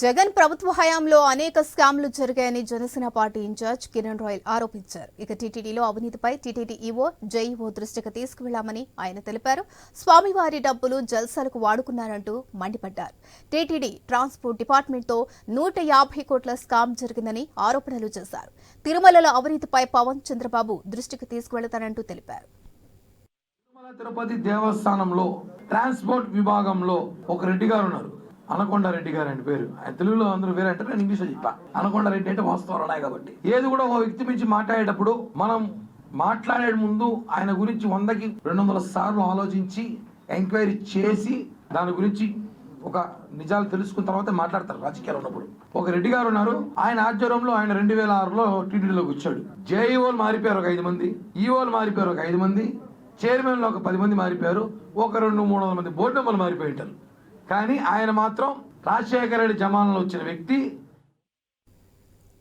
జగన్ ప్రభుత్వ హయాంలో అనేక స్కామ్లు జరిగాయని జనసేన పార్టీ ఇన్ఛార్జ్ కిరణ్ రాయల్ ఆరోపించారు. ఇక టీటీడీలో అవినీతిపై టీటీడీ ఈవో జైఈఓ దృష్టికి తీసుకువెళ్ళామని ఆయన తెలిపారు. స్వామివారి డబ్బులు జల్సాలకు వాడుకున్నారంటూ మండిపడ్డారు. టీటీడీ ట్రాన్స్పోర్ట్ డిపార్ట్మెంట్తో నూట యాభై కోట్ల స్కామ్ జరిగిందని ఆరోపణలు చేశారు. తిరుమలలో అవినీతిపై పవన్ చంద్రబాబు దృష్టికి తీసుకువెళతారంటూ తెలిపారు. తిరుపతి దేవస్థానంలో ట్రాన్స్పోర్ట్ విభాగంలో ఒక రెడ్డి గారు ఉన్నారు. అనకొండ రెడ్డి గారు అంటే పేరు. ఆయన తెలుగులో అందరూ వేరే అంటే నేను ఇంగ్లీష్లో చెప్పా. అనకొండ రెడ్డి అంటే వాస్తవాలు ఉన్నాయి కాబట్టి. ఏది కూడా ఒక వ్యక్తి నుంచి మాట్లాడేటప్పుడు మనం మాట్లాడే ముందు ఆయన గురించి వందకి రెండు వందల సార్లు ఆలోచించి ఎంక్వైరీ చేసి దాని గురించి ఒక నిజాలు తెలుసుకున్న తర్వాత మాట్లాడతారు రాజకీయాలు ఉన్నప్పుడు. ఒక రెడ్డి గారు ఉన్నారు ఆయన ఆధ్వర్యంలో ఆయన రెండు వేల ఆరులో టీడీలోకి వచ్చాడు. జేఈఓలు మారిపోయారు ఒక ఐదు మంది ఈఓలు మారిపోయారు ఒక ఐదు మంది చైర్మన్లో ఒక పది మంది మారిపోయారు ఒక రెండు మూడు వందల మంది బోర్డు మెంబర్లు మారిపోయి ఉంటారు. కానీ ఆయన మాత్రం రాజశేఖర రెడ్డి జమాన్లో వచ్చిన వ్యక్తి.